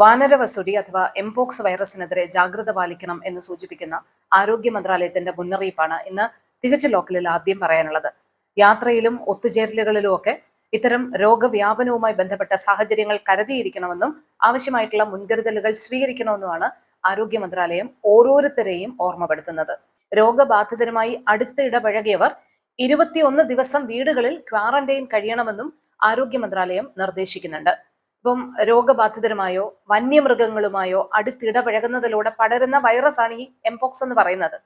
വാനരവസുടി അഥവാ എംപോക്സ് വൈറസിനെതിരെ ജാഗ്രത പാലിക്കണം എന്ന് സൂചിപ്പിക്കുന്ന ആരോഗ്യ മന്ത്രാലയത്തിന്റെ മുന്നറിയിപ്പാണ് ഇന്ന് തികച്ച ലോക്കലിൽ ആദ്യം പറയാനുള്ളത്. യാത്രയിലും ഒത്തുചേരലുകളിലും ഒക്കെ ഇത്തരം രോഗവ്യാപനവുമായി ബന്ധപ്പെട്ട സാഹചര്യങ്ങൾ കരുതിയിരിക്കണമെന്നും ആവശ്യമായിട്ടുള്ള മുൻകരുതലുകൾ സ്വീകരിക്കണമെന്നുമാണ് ആരോഗ്യ മന്ത്രാലയം ഓരോരുത്തരെയും ഓർമ്മപ്പെടുത്തുന്നത്. രോഗബാധിതരുമായി അടുത്ത് ഇടപഴകിയവർ ഇരുപത്തിയൊന്ന് ദിവസം വീടുകളിൽ ക്വാറന്റൈൻ കഴിയണമെന്നും ആരോഗ്യ മന്ത്രാലയം നിർദ്ദേശിക്കുന്നുണ്ട്. ഇപ്പം രോഗബാധിതരുമായോ വന്യമൃഗങ്ങളുമായോ അടുത്തിടപഴകുന്നതിലൂടെ പടരുന്ന വൈറസാണ് ഈ എംപോക്സ് എന്ന് പറയുന്നത്.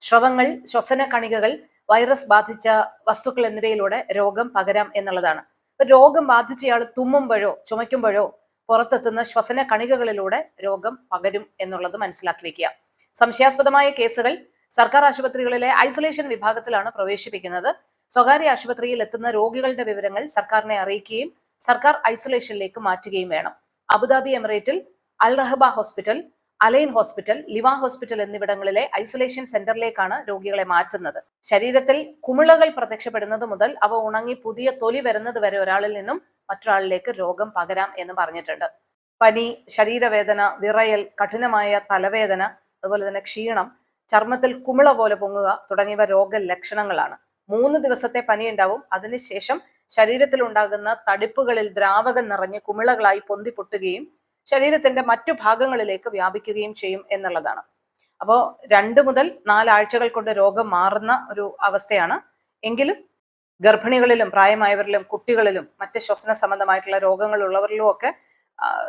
ശ്രവങ്ങൾ ശ്വസന കണികകൾ വൈറസ് ബാധിച്ച വസ്തുക്കൾ എന്നിവയിലൂടെ രോഗം പകരാം എന്നുള്ളതാണ്. രോഗം ബാധിച്ചയാൾ തുമ്മുമ്പോഴോ ചുമയ്ക്കുമ്പോഴോ പുറത്തെത്തുന്ന ശ്വസന കണികകളിലൂടെ രോഗം പകരും എന്നുള്ളത് മനസ്സിലാക്കി വെക്കുക. സംശയാസ്പദമായ കേസുകൾ സർക്കാർ ആശുപത്രികളിലെ ഐസൊലേഷൻ വിഭാഗത്തിലാണ് പ്രവേശിപ്പിക്കുന്നത്. സ്വകാര്യ ആശുപത്രിയിൽ എത്തുന്ന രോഗികളുടെ വിവരങ്ങൾ സർക്കാരിനെ അറിയിക്കുകയും സർക്കാർ ഐസൊലേഷനിലേക്ക് മാറ്റുകയും വേണം. Abu Dhabi എമിറേറ്റിൽ Al Rahba hospital Al Ain hospital Liwa hospital എന്നിവിടങ്ങളിലെ ഐസൊലേഷൻ സെന്ററിലേക്കാണ് രോഗികളെ മാറ്റുന്നത്. ശരീരത്തിൽ കുമിളകൾ പ്രത്യക്ഷപ്പെടുന്നത് മുതൽ അവ ഉണങ്ങി പുതിയ തൊലി വരുന്നത് വരെ ഒരാളിൽ നിന്നും മറ്റൊരാളിലേക്ക് രോഗം പകരാം എന്ന് പറഞ്ഞിട്ടുണ്ട്. പനി ശരീരവേദന വിറയൽ കഠിനമായ തലവേദന അതുപോലെ തന്നെ ക്ഷീണം ചർമ്മത്തിൽ കുമിള പോലെ പൊങ്ങുക തുടങ്ങിയവ രോഗലക്ഷണങ്ങളാണ്. മൂന്ന് ദിവസത്തെ പനി ഉണ്ടാവും അതിനുശേഷം ശരീരത്തിൽ ഉണ്ടാകുന്ന തടിപ്പുകളിൽ ദ്രാവകം നിറഞ്ഞ് കുമിളകളായി പൊന്തി പൊട്ടുകയും ശരീരത്തിന്റെ മറ്റു ഭാഗങ്ങളിലേക്ക് വ്യാപിക്കുകയും ചെയ്യും എന്നുള്ളതാണ്. അപ്പോൾ രണ്ട് മുതൽ നാലാഴ്ചകൾ കൊണ്ട് രോഗം മാറുന്ന ഒരു അവസ്ഥയാണ്. എങ്കിലും ഗർഭിണികളിലും പ്രായമായവരിലും കുട്ടികളിലും മറ്റ് ശ്വസന സംബന്ധമായിട്ടുള്ള രോഗങ്ങളുള്ളവരിലും ഒക്കെ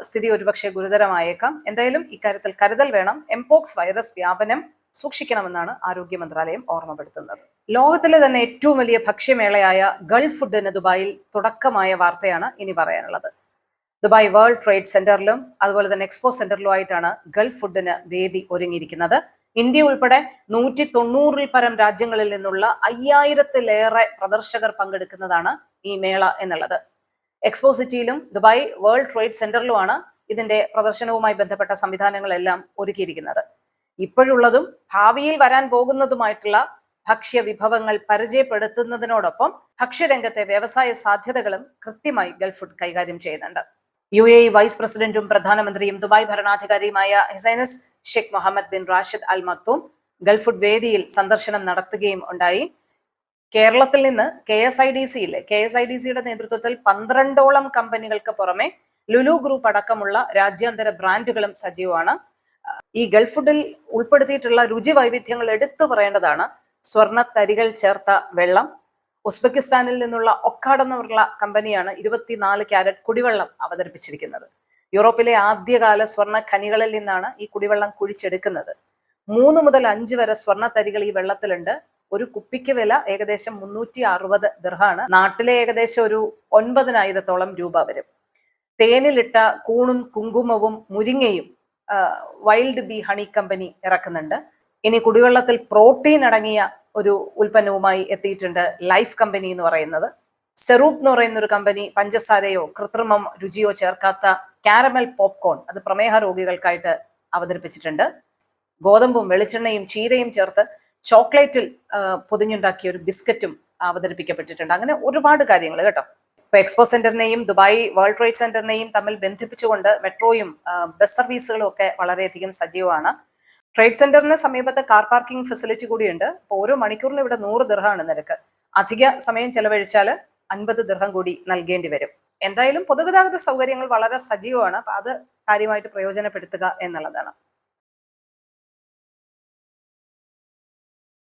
സ്ഥിതി ഒരുപക്ഷെ ഗുരുതരമായേക്കാം. എന്തായാലും ഇക്കാര്യത്തിൽ കരുതൽ വേണം. എംപോക്സ് വൈറസ് വ്യാപനം സൂക്ഷിക്കണമെന്നാണ് ആരോഗ്യ മന്ത്രാലയം ഓർമ്മപ്പെടുത്തുന്നത്. ലോകത്തിലെ തന്നെ ഏറ്റവും വലിയ ഭക്ഷ്യമേളയായ ഗൾഫ് ഫുഡ് എന്ന ദുബായിൽ തുടക്കമായ വാർത്തയാണ് ഇനി പറയാനുള്ളത്. ദുബായ് വേൾഡ് ട്രേഡ് സെന്ററിലും അതുപോലെ തന്നെ എക്സ്പോ സെന്ററിലുമായിട്ടാണ് ഗൾഫ് ഫുഡിന് വേദി ഒരുങ്ങിയിരിക്കുന്നത്. ഇന്ത്യ ഉൾപ്പെടെ നൂറ്റി തൊണ്ണൂറിൽ പരം രാജ്യങ്ങളിൽ നിന്നുള്ള അയ്യായിരത്തിലേറെ പ്രദർശകർ പങ്കെടുക്കുന്നതാണ് ഈ മേള എന്നുള്ളത്. എക്സ്പോ സിറ്റിയിലും ദുബായ് വേൾഡ് ട്രേഡ് സെന്ററിലുമാണ് ഇതിന്റെ പ്രദർശനവുമായി ബന്ധപ്പെട്ട സംവിധാനങ്ങളെല്ലാം ഒരുക്കിയിരിക്കുന്നത്. ഇപ്പോഴുള്ളതും ഭാവിയിൽ വരാൻ പോകുന്നതുമായിട്ടുള്ള ഭക്ഷ്യ വിഭവങ്ങൾ പരിചയപ്പെടുത്തുന്നതിനോടൊപ്പം ഭക്ഷ്യരംഗത്തെ വ്യവസായ സാധ്യതകളും കൃത്യമായി ഗൾഫ് ഫുഡ് കൈകാര്യം ചെയ്യുന്നുണ്ട്. യു എ വൈസ് പ്രസിഡന്റും പ്രധാനമന്ത്രിയും Dubai ഭരണാധികാരിയുമായ His Highness Sheikh Mohammed bin Rashid Al Maktoum Gulf Food വേദിയിൽ സന്ദർശനം നടത്തുകയും ഉണ്ടായി. കേരളത്തിൽ നിന്ന് കെ എസ് ഐ ഡി സിയിലെ കെ എസ് ഐ ഡി സിയുടെ നേതൃത്വത്തിൽ പന്ത്രണ്ടോളം കമ്പനികൾക്ക് പുറമെ ലുലു ഗ്രൂപ്പ് അടക്കമുള്ള രാജ്യാന്തര ബ്രാൻഡുകളും സജീവമാണ്. ഈ ഗൾഫ് ഫുഡിൽ ഉൾപ്പെടുത്തിയിട്ടുള്ള രുചി വൈവിധ്യങ്ങൾ എടുത്തു പറയേണ്ടതാണ്. സ്വർണ തരികൾ ചേർത്ത വെള്ളം ഉസ്ബെക്കിസ്ഥാനിൽ നിന്നുള്ള ഒക്കാഡ് എന്നുള്ള കമ്പനിയാണ് ഇരുപത്തിനാല് ക്യാരറ്റ് കുടിവെള്ളം അവതരിപ്പിച്ചിരിക്കുന്നത്. യൂറോപ്പിലെ ആദ്യകാല സ്വർണ ഖനികളിൽ നിന്നാണ് ഈ കുടിവെള്ളം കുഴിച്ചെടുക്കുന്നത്. മൂന്ന് മുതൽ അഞ്ച് വരെ സ്വർണ തരികൾ ഈ വെള്ളത്തിലുണ്ട്. ഒരു കുപ്പിക്ക് വില ഏകദേശം മുന്നൂറ്റി അറുപത് ദിർഹാണ്. നാട്ടിലെ ഏകദേശം ഒരു ഒൻപതിനായിരത്തോളം രൂപ വരും. തേനിലിട്ട കൂണും കുങ്കുമവും മുരിങ്ങയും വൈൽഡ് ബി ഹണി കമ്പനി ഇറക്കുന്നുണ്ട്. ഇനി കുടിവെള്ളത്തിൽ പ്രോട്ടീൻ അടങ്ങിയ ഒരു ഉൽപ്പന്നവുമായി എത്തിയിട്ടുണ്ട് ലൈഫ് കമ്പനി എന്ന് പറയുന്നത്. സെറൂപ്പ് എന്ന് പറയുന്ന ഒരു കമ്പനി പഞ്ചസാരയോ കൃത്രിമം രുചിയോ ചേർക്കാത്ത കാരമൽ പോപ്കോൺ അത് പ്രമേഹ രോഗികൾക്കായിട്ട് അവതരിപ്പിച്ചിട്ടുണ്ട്. ഗോതമ്പും വെളിച്ചെണ്ണയും ചീരയും ചേർത്ത് ചോക്ലേറ്റിൽ പൊതിഞ്ഞുണ്ടാക്കിയ ഒരു ബിസ്ക്കറ്റും അവതരിപ്പിക്കപ്പെട്ടിട്ടുണ്ട്. അങ്ങനെ ഒരുപാട് കാര്യങ്ങൾ കേട്ടോ. ഇപ്പൊ എക്സ്പോ സെന്ററിനെയും ദുബായ് വേൾഡ് ട്രേഡ് സെന്ററിനെയും തമ്മിൽ ബന്ധിപ്പിച്ചുകൊണ്ട് മെട്രോയും ബസ് സർവീസുകളും ഒക്കെ വളരെയധികം സജീവമാണ്. ട്രേഡ് സെന്ററിന് സമീപത്ത് കാർ പാർക്കിംഗ് ഫെസിലിറ്റി കൂടിയുണ്ട്. അപ്പോൾ ഓരോ മണിക്കൂറിന് ഇവിടെ നൂറ് ദിർഹമാണ് നിരക്ക്. അധിക സമയം ചെലവഴിച്ചാൽ അൻപത് ദിർഹം കൂടി നൽകേണ്ടി വരും. എന്തായാലും പൊതുഗതാഗത സൗകര്യങ്ങൾ വളരെ സജീവമാണ്. അപ്പൊ അത് കാര്യമായിട്ട് പ്രയോജനപ്പെടുത്തുക എന്നുള്ളതാണ്.